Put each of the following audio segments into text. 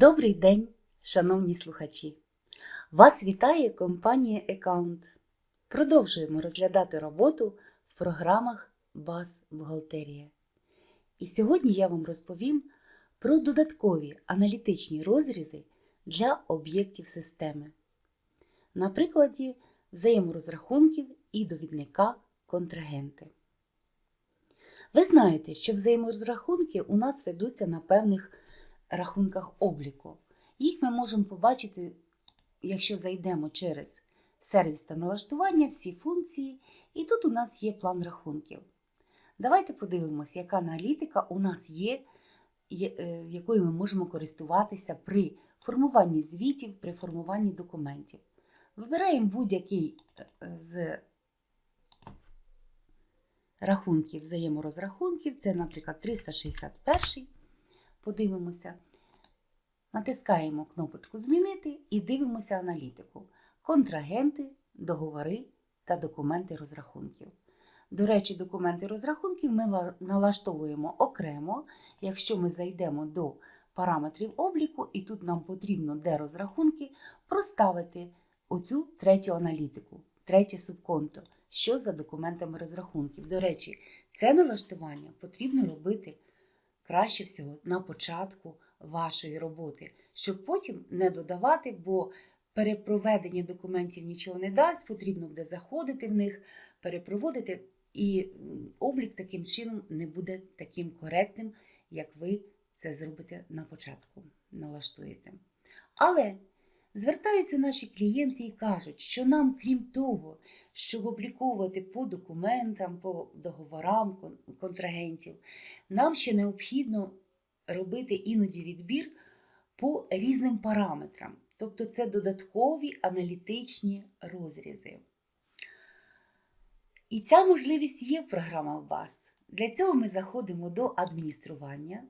Добрий день, шановні слухачі! Вас вітає компанія Account. Продовжуємо розглядати роботу в програмах Баз Бухгалтерія. І сьогодні я вам розповім про додаткові аналітичні розрізи для об'єктів системи. На прикладі взаєморозрахунків і довідника контрагенти. Ви знаєте, що взаєморозрахунки у нас ведуться на певних рахунках обліку. Їх ми можемо побачити, якщо зайдемо через сервіс та налаштування, всі функції, і тут у нас є план рахунків. Давайте подивимося, яка аналітика у нас є, е, якою ми можемо користуватися при формуванні звітів, при формуванні документів. Вибираємо будь-який е, з рахунків взаєморозрахунків, це, наприклад, 361 подивимося. Натискаємо кнопочку Змінити і дивимося аналітику. Контрагенти, договори та документи розрахунків. До речі, документи розрахунків ми налаштовуємо окремо, якщо ми зайдемо до параметрів обліку, і тут нам потрібно, де розрахунки, проставити оцю третю аналітику, третє субконто, що за документами розрахунків. До речі, це налаштування потрібно робити краще всього на початку вашої роботи, щоб потім не додавати, бо перепроведення документів нічого не дасть, потрібно буде заходити в них, перепроводити, і облік таким чином не буде таким коректним, як ви це зробите на початку, налаштуєте. Але звертаються наші клієнти і кажуть, що нам, крім того, щоб обліковувати по документам, по договорам контрагентів, нам ще необхідно робити іноді відбір по різним параметрам. Тобто це додаткові аналітичні розрізи. І ця можливість є в програмах БАС. Для цього ми заходимо до адміністрування,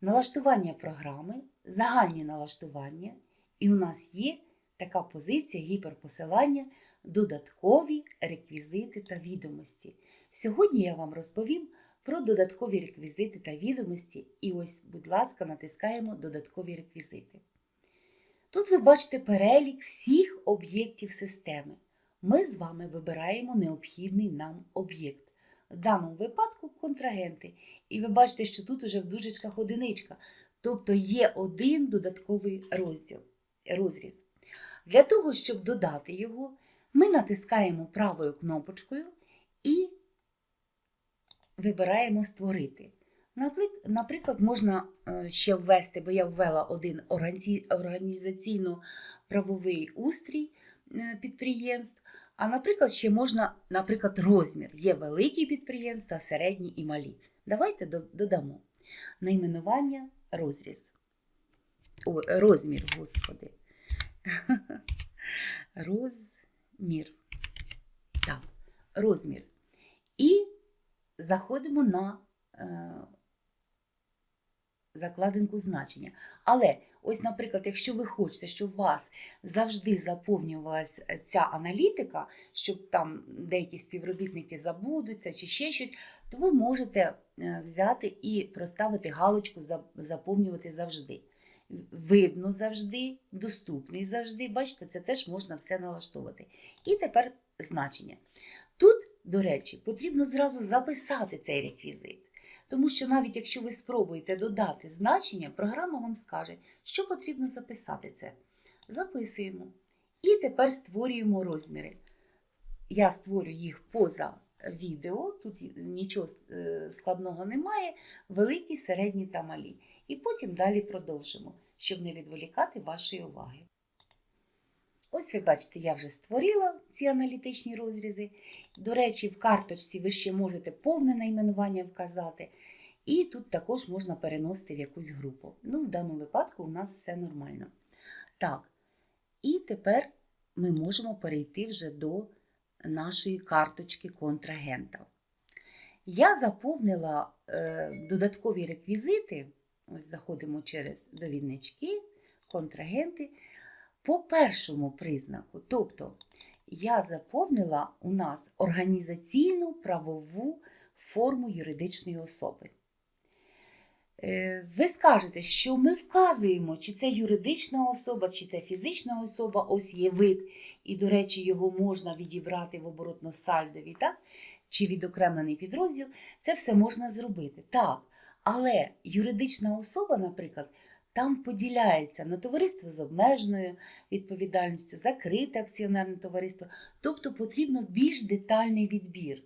налаштування програми, загальні налаштування, і у нас є така позиція гіперпосилання, додаткові реквізити та відомості. Сьогодні я вам розповім про додаткові реквізити та відомості. І ось, будь ласка, натискаємо Додаткові реквізити. Тут ви бачите перелік всіх об'єктів системи. Ми з вами вибираємо необхідний нам об'єкт. В даному випадку контрагенти. І ви бачите, що тут уже в дужечках одиничка. Тобто є один додатковий розділ, розріз. Для того, щоб додати його, ми натискаємо правою кнопочкою і вибираємо Створити. Наприклад, можна е, ще ввести, бо я ввела один організаційно-правовий устрій е, підприємств. А, наприклад, ще можна, наприклад, розмір. Є великі підприємства, середні і малі. Давайте додамо найменування розріз. О, розмір, господи. Розмір. Так, розмір. І заходимо на е, закладинку значення. Але, ось, наприклад, якщо ви хочете, щоб у вас завжди заповнювалася ця аналітика, щоб там деякі співробітники забудуться чи ще щось, то ви можете е, взяти і проставити галочку заповнювати завжди. Видно завжди, доступний завжди. Бачите, це теж можна все налаштовувати. І тепер значення. Тут до речі, потрібно зразу записати цей реквізит. Тому що навіть якщо ви спробуєте додати значення, програма вам скаже, що потрібно записати це. Записуємо. І тепер створюємо розміри. Я створю їх поза відео, тут нічого е, складного немає, великі, середні та малі. І потім далі продовжимо, щоб не відволікати вашої уваги. Ось ви бачите, я вже створила ці аналітичні розрізи. До речі, в карточці ви ще можете повне найменування вказати. І тут також можна переносити в якусь групу. Ну, в даному випадку у нас все нормально. Так, і тепер ми можемо перейти вже до нашої карточки контрагента. Я заповнила е, додаткові реквізити. Ось заходимо через довіднички, контрагенти по першому признаку. Тобто я заповнила у нас організаційну правову форму юридичної особи. е, ви скажете, що ми вказуємо, чи це юридична особа, чи це фізична особа, ось є вид, і, до речі, його можна відібрати в оборотно-сальдові, так? чи відокремлений підрозділ, це все можна зробити. Так, але юридична особа, наприклад, там поділяється на товариство з обмеженою відповідальністю, закрите акціонерне товариство, тобто потрібно більш детальний відбір.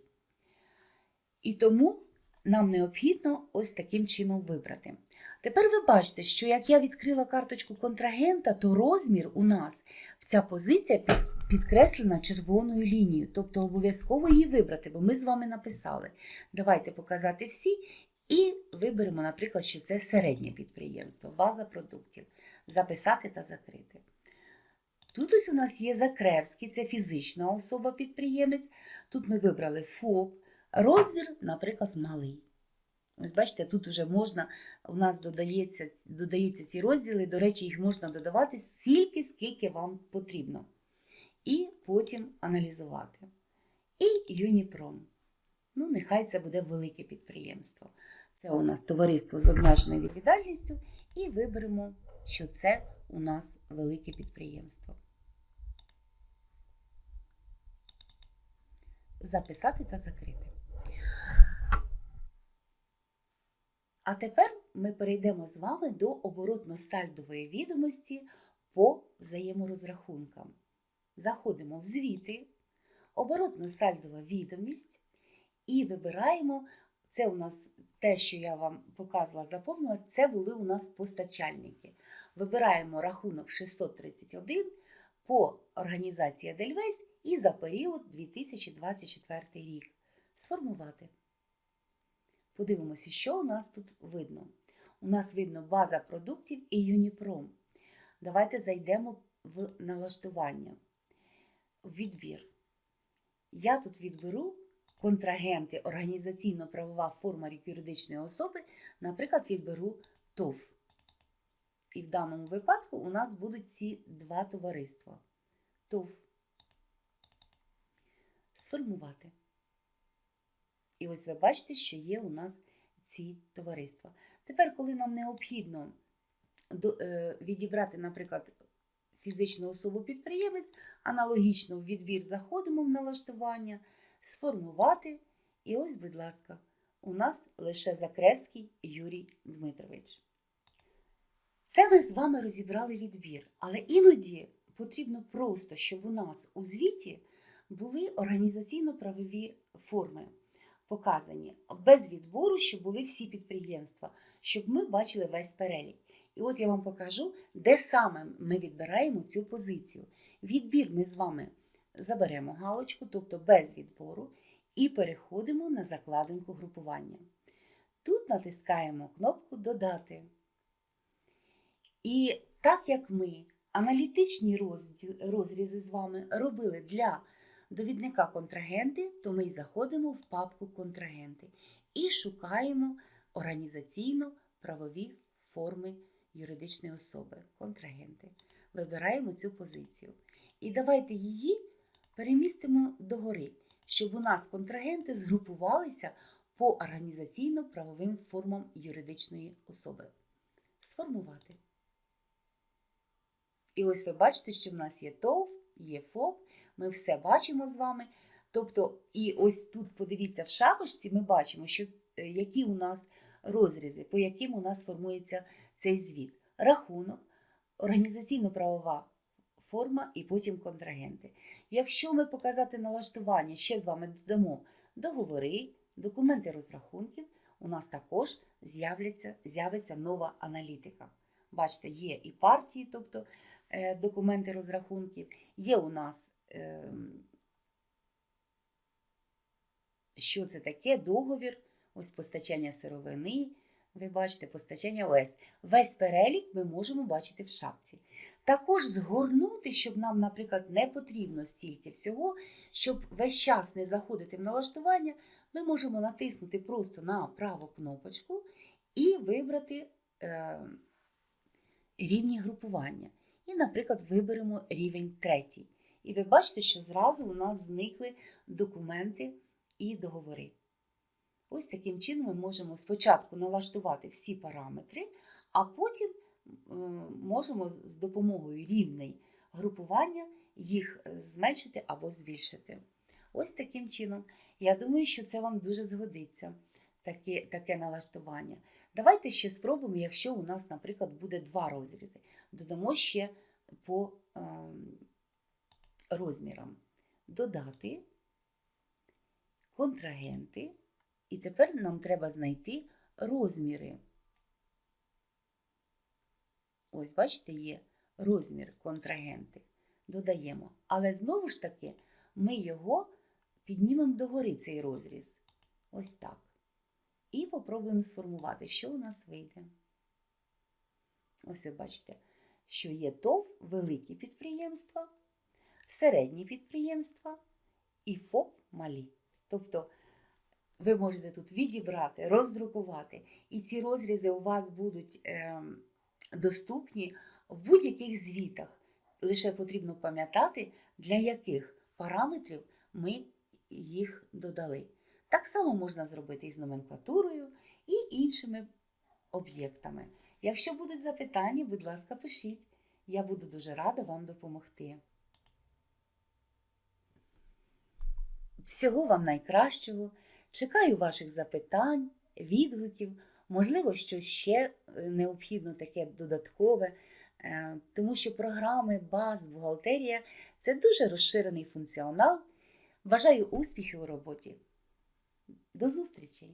І тому нам необхідно ось таким чином вибрати. Тепер ви бачите, що як я відкрила карточку контрагента, то розмір у нас, ця позиція підкреслена червоною лінією, тобто обов'язково її вибрати, бо ми з вами написали. Давайте показати всі і виберемо, наприклад, що це середнє підприємство, база продуктів. Записати та закрити. Тут ось у нас є Закревський, це фізична особа-підприємець. Тут ми вибрали ФОП. Розмір, наприклад, малий. Ось бачите, тут вже можна, у нас додається, додаються ці розділи, до речі, їх можна додавати стільки, скільки вам потрібно. І потім аналізувати. І Юніпром. Ну, нехай це буде велике підприємство. Це у нас товариство з обмеженою відповідальністю, і виберемо, що це у нас велике підприємство. Записати та закрити. А тепер ми перейдемо з вами до оборотно-сальдової відомості по взаєморозрахункам. Заходимо в звіти, оборотно-сальдова відомість і вибираємо, це у нас те, що я вам показувала, заповнила, це були у нас постачальники. Вибираємо рахунок 631 по організації Дельвейс і за період 2024 рік. Сформувати. Подивимося, що у нас тут видно. У нас видно база продуктів і Юніпром. Давайте зайдемо в налаштування, в відбір. Я тут відберу контрагенти, організаційно-правова форма юридичної особи, наприклад, відберу ТОВ. І в даному випадку у нас будуть ці два товариства. ТОВ. Сформувати. І ось ви бачите, що є у нас ці товариства. Тепер, коли нам необхідно відібрати, наприклад, фізичну особу-підприємець, аналогічно в відбір заходимо в налаштування, сформувати. І ось, будь ласка, у нас лише Закревський Юрій Дмитрович. Це ми з вами розібрали відбір, але іноді потрібно просто, щоб у нас у звіті були організаційно-правові форми показані без відбору, щоб були всі підприємства, щоб ми бачили весь перелік. І от я вам покажу, де саме ми відбираємо цю позицію. Відбір ми з вами заберемо галочку, тобто без відбору, і переходимо на закладинку групування. Тут натискаємо кнопку Додати. І так як ми аналітичні розрізи з вами робили для довідника контрагенти, то ми заходимо в папку Контрагенти і шукаємо організаційно-правові форми юридичної особи, контрагенти. Вибираємо цю позицію. І давайте її перемістимо догори, щоб у нас контрагенти згрупувалися по організаційно-правовим формам юридичної особи. Сформувати. І ось ви бачите, що в нас є ТОВ, є ФОП, ми все бачимо з вами. Тобто, і ось тут, подивіться, в шапочці ми бачимо, що е, які у нас розрізи, по яким у нас формується цей звіт. Рахунок, організаційно-правова форма і потім контрагенти. Якщо ми показати налаштування, ще з вами додамо договори, документи розрахунків, у нас також з'явиться нова аналітика. Бачите, є і партії, тобто е, документи розрахунків, є у нас Ем, що це таке? Договір, ось постачання сировини. Ви бачите, постачання ОС. Весь перелік ми можемо бачити в шапці. Також згорнути, щоб нам, наприклад, не потрібно стільки всього, щоб весь час не заходити в налаштування, ми можемо натиснути просто на праву кнопочку і вибрати е, рівні групування. І, наприклад, виберемо рівень третій. І ви бачите, що зразу у нас зникли документи і договори. Ось таким чином ми можемо спочатку налаштувати всі параметри, а потім е, можемо з допомогою рівней групування їх е, зменшити або збільшити. Ось таким чином. Я думаю, що це вам дуже згодиться, таке, таке налаштування. Давайте ще спробуємо, якщо у нас, наприклад, буде два розрізи. Додамо ще по е, розмірам. Додати контрагенти. І тепер нам треба знайти розміри. Ось, бачите, є розмір контрагенти. Додаємо. Але знову ж таки, ми його піднімемо догори, цей розріз. Ось так. І попробуємо сформувати, що у нас вийде. Ось ви бачите, що є ТОВ, великі підприємства, середні підприємства і ФОП малі. Тобто ви можете тут відібрати, роздрукувати, і ці розрізи у вас будуть е, доступні в будь-яких звітах. Лише потрібно пам'ятати, для яких параметрів ми їх додали. Так само можна зробити і з номенклатурою, і іншими об'єктами. Якщо будуть запитання, будь ласка, пишіть. Я буду дуже рада вам допомогти. Всього вам найкращого. Чекаю ваших запитань, відгуків, можливо, щось ще е, необхідно таке додаткове, е, тому що програми баз, бухгалтерія це дуже розширений функціонал. Бажаю успіхів у роботі. До зустрічі!